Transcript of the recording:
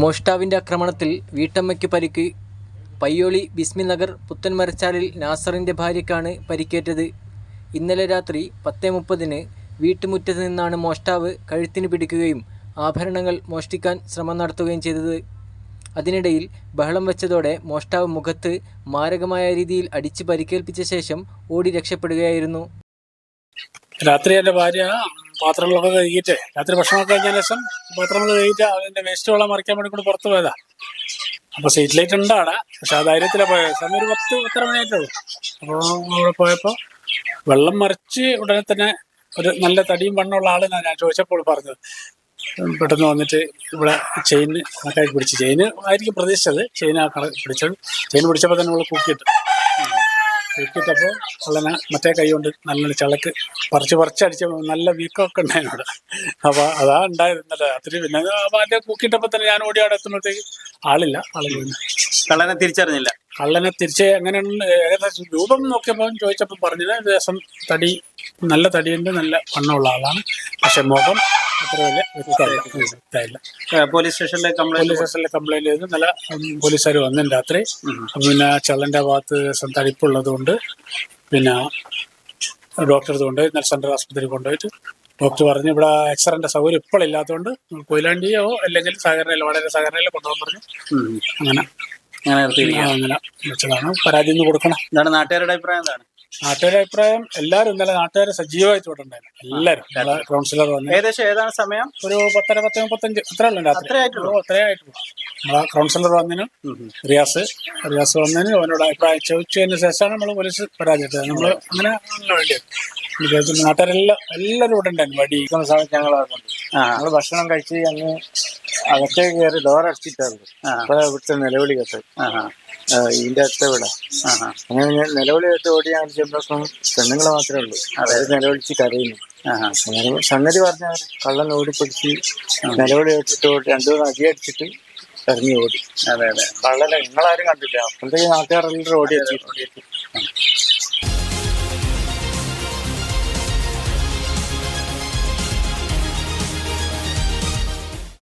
മോഷ്ടാവിന്റെ ആക്രമണത്തിൽ വീട്ടമ്മയ്ക്ക് പരിക്ക്. പയ്യോളി ബിസ്മി നഗർ പുത്തൻമരച്ചാലിൽ നാസറിന്റെ ഭാര്യയ്ക്കാണ് പരിക്കേറ്റത്. ഇന്നലെ രാത്രി പത്ത് മുപ്പതിന് വീട്ടുമുറ്റത്ത് നിന്നാണ് മോഷ്ടാവ് കഴുത്തിന് പിടിക്കുകയും ആഭരണങ്ങൾ മോഷ്ടിക്കാൻ ശ്രമം നടത്തുകയും ചെയ്തത്. അതിനിടയിൽ ബഹളം വെച്ചതോടെ മോഷ്ടാവ് മുഖത്ത് മാരകമായ രീതിയിൽ അടിച്ച് പരിക്കേൽപ്പിച്ച ശേഷം ഓടി രക്ഷപ്പെടുകയായിരുന്നു. രാത്രി എന്റെ ഭാര്യ പാത്രങ്ങളൊക്കെ കഴുകിയിട്ട് രാത്രി ഭക്ഷണമൊക്കെ കഴിഞ്ഞ ശേഷം പാത്രങ്ങൾ കഴുകിയിട്ട് അതിന്റെ വേസ്റ്റ് വെള്ളം മറിക്കാൻ വേണ്ടി കൊണ്ട് പുറത്ത് പോയതാ. അപ്പോൾ സീറ്റ് ലൈറ്റ് ഉണ്ടാണ് പക്ഷെ ആ ധൈര്യത്തിലാണ് പോയത് സമയം ഒരു പത്ത് പത്തര മണിയായിട്ടുള്ളൂ അപ്പോൾ അവിടെ പോയപ്പോൾ വെള്ളം മറിച്ച് ഉടനെ തന്നെ ഒരു നല്ല തടിയും വണ്ണമുള്ള ആൾ ഞാൻ ചോദിച്ചപ്പോൾ പറഞ്ഞത് പെട്ടെന്ന് വന്നിട്ട് ഇവിടെ ചെയിന് കണക്കാക്കി പിടിച്ച്. ചെയിന് ആയിരിക്കും പ്രതീക്ഷിച്ചത്. ചെയിൻ ആ കണക്ക് പിടിച്ചത്. ചെയിൻ പിടിച്ചപ്പോൾ തന്നെ നമ്മൾ കൂക്കിയിട്ട്. വീക്കിട്ടപ്പോൾ അള്ളനെ മറ്റേ കൈ കൊണ്ട് നല്ലൊരു ചളക്ക് പറിച്ച് പറിച്ചടിച്ച നല്ല വീക്കമൊക്കെ ഉണ്ടായിരുന്നു. അവിടെ അപ്പോൾ അതാ ഉണ്ടായിരുന്നില്ല അത്രയും പിന്നെ അതിന്റെ കൂക്കിട്ടപ്പോൾ തന്നെ ഞാൻ ഓടി അവിടെ എത്തുമ്പോഴത്തേക്ക് ആളില്ല ആൾ പോയി കള്ളനെ തിരിച്ചറിഞ്ഞില്ല. കള്ളനെ തിരിച്ച് അങ്ങനെ ഏകദേശം രൂപം നോക്കിയപ്പോൾ ചോദിച്ചപ്പോൾ പറഞ്ഞത് ഏകദേശം തടി നല്ല തടിയുണ്ട് നല്ല വണ്ണമുള്ള ആളാണ്. പക്ഷെ മുഖം അത്ര വലിയ പോലീസ് സ്റ്റേഷനിലെ കംപ്ലൈന്റ് പോലീസ് സ്റ്റേഷനിൽ കംപ്ലൈന്റ് ചെയ്തു. നല്ല പോലീസുകാർ വന്നിന് രാത്രി. പിന്നെ ചള്ളന്റെ ഭാഗത്ത് ദിവസം തടിപ്പുള്ളത് കൊണ്ട് പിന്നെ ഡോക്ടർ കൊണ്ട് ഇന്നലെ സെൻട്രൽ ആസ്പത്രി കൊണ്ടുപോയിട്ട് ഡോക്ടർ പറഞ്ഞു ഇവിടെ എക്സ്റേന്റെ സൗകര്യം ഇപ്പോഴില്ലാത്തതുകൊണ്ട് കൊയിലാണ്ടിയോ അല്ലെങ്കിൽ സഹകരണയിലോ വളരെ സഹകരണയിലോ കൊണ്ടുപോകാൻ പറഞ്ഞു. അങ്ങനെ. അങ്ങനെ അങ്ങനെ വെച്ചതാണ്. പരാതി ഒന്ന് കൊടുക്കണം. എന്താണ് നാട്ടുകാരുടെ അഭിപ്രായം എന്താണ്? നാട്ടുകാരുടെ അഭിപ്രായം എല്ലാവരും ഇന്നലെ നാട്ടുകാരെ സജീവമായിട്ട് ഇവിടെ എല്ലാരും എല്ലാവരും നമ്മളെ കൗൺസിലർ വന്നു ഏകദേശം ഏതാണ് സമയം? ഒരു പത്തര പത്ത് മുപ്പത്തഞ്ച്. അത്ര ഉള്ളു രാത്രി? അത്രേ ആയിട്ടുള്ളൂ? ഓ, അത്രേ ആയിട്ടുള്ളൂ നമ്മളെ കൗൺസിലർ വന്നതിന് റിയാസ് റിയാസ് വന്നതിന് അവനോട് അഭിപ്രായം ചോദിച്ചതിന് ശേഷമാണ് നമ്മൾ പോലീസ് പരാജയപ്പെട്ടത്. നമ്മൾ അങ്ങനെ വിചാരിച്ചു നാട്ടുകാരെല്ലാം എല്ലാവരും ഇവിടെ ഉണ്ടായിരുന്നു. വടി ഞങ്ങൾ ഭക്ഷണം കഴിച്ച് അങ്ങ് അകത്തേക്ക് കയറി ഡോർ അടച്ചിട്ടായിരുന്നു ആ. അപ്പൊ ഇവിടുത്തെ നിലവിളി കേട്ടത്. ഇതിന്റെ അടുത്ത ഇവിടെ അങ്ങനെ ഞാൻ നിലവിളി കേട്ട് ഓടി ഞങ്ങൾ ചെന്നപ്പം പെണ്ണുങ്ങൾ മാത്രമേ ഉള്ളൂ. അവർ നിലവിളിച്ച് കരയുന്നു. അങ്ങനെ സംഗതി പറഞ്ഞാൽ കള്ളൻ ഓടിപ്പിടിച്ച് നിലവിളി കേട്ടിട്ട് ഓടി രണ്ടു മൂന്ന് അടി അടിച്ചിട്ട് ഇറങ്ങി ഓടി. അതെ അതെ. കള്ളനെ നിങ്ങളാരും കണ്ടില്ല. അപ്പോഴത്തേക്ക് നാട്ടുകാരെല്ലാം ഓടി എത്തി.